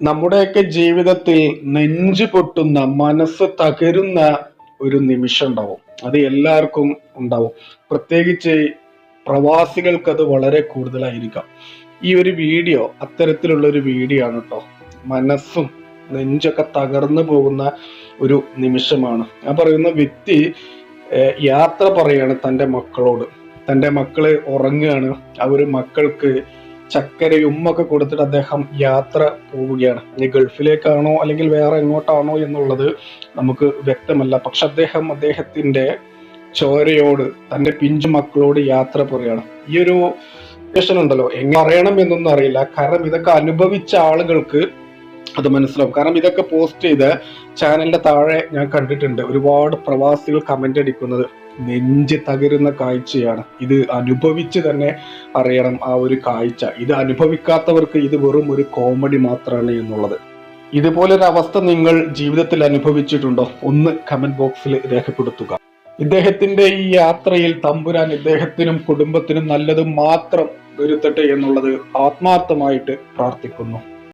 നമ്മുടെയൊക്കെ ജീവിതത്തിൽ നെഞ്ചു പൊട്ടുന്ന മനസ്സ് തകരുന്ന ഒരു നിമിഷം ഉണ്ടാവും അത് എല്ലാവർക്കും ഉണ്ടാവും. പ്രത്യേകിച്ച് പ്രവാസികൾക്ക് അത് വളരെ കൂടുതലായിരിക്കാം. ഈ ഒരു വീഡിയോ അത്തരത്തിലുള്ള ഒരു വീഡിയോ ആണ് കേട്ടോ മനസ്സും നെഞ്ചൊക്കെ തകർന്നു പോകുന്ന ഒരു നിമിഷമാണ്. ഞാൻ പറയുന്ന വ്യക്തി യാത്ര പറയാണ് തന്റെ മക്കളോട്. തന്റെ മക്കൾ ഉറങ്ങുകയാണ്. അവർ മക്കൾക്ക് ചക്കരയും ഉമ്മൊക്കെ കൊടുത്തിട്ട് അദ്ദേഹം യാത്ര പോവുകയാണ്. ഇനി ഗൾഫിലേക്കാണോ അല്ലെങ്കിൽ വേറെ എങ്ങോട്ടാണോ എന്നുള്ളത് നമുക്ക് വ്യക്തമല്ല. പക്ഷെ അദ്ദേഹം അദ്ദേഹത്തിന്റെ ചോരയോട് തന്റെ പിഞ്ചു മക്കളോട് യാത്ര പറയുകയാണ് ഈ ഒരു ഉണ്ടല്ലോ. എങ്ങനെ അറിയണം എന്നൊന്നും അറിയില്ല. കാരണം ഇതൊക്കെ അനുഭവിച്ച ആളുകൾക്ക് അത് മനസ്സിലാവും. കാരണം ഇതൊക്കെ പോസ്റ്റ് ചെയ്ത് ചാനലിന്റെ താഴെ ഞാൻ കണ്ടിട്ടുണ്ട്. ഒരുപാട് പ്രവാസികൾ കമന്റ് അടിക്കുന്നത് നെഞ്ച് തകരുന്ന കാഴ്ചയാണ്. ഇത് അനുഭവിച്ച് തന്നെ അറിയണം ആ ഒരു കാഴ്ച. ഇത് അനുഭവിക്കാത്തവർക്ക് ഇത് വെറും ഒരു കോമഡി മാത്രമാണ് എന്നുള്ളത്. ഇതുപോലൊരു അവസ്ഥ നിങ്ങൾ ജീവിതത്തിൽ അനുഭവിച്ചിട്ടുണ്ടോ? ഒന്ന് കമന്റ് ബോക്സിൽ രേഖപ്പെടുത്തുക. ഇദ്ദേഹത്തിന്റെ ഈ യാത്രയിൽ തമ്പുരാൻ ഇദ്ദേഹത്തിനും കുടുംബത്തിനും നല്ലത് മാത്രം വരുത്തട്ടെ എന്നുള്ളത് ആത്മാർത്ഥമായിട്ട് പ്രാർത്ഥിക്കുന്നു.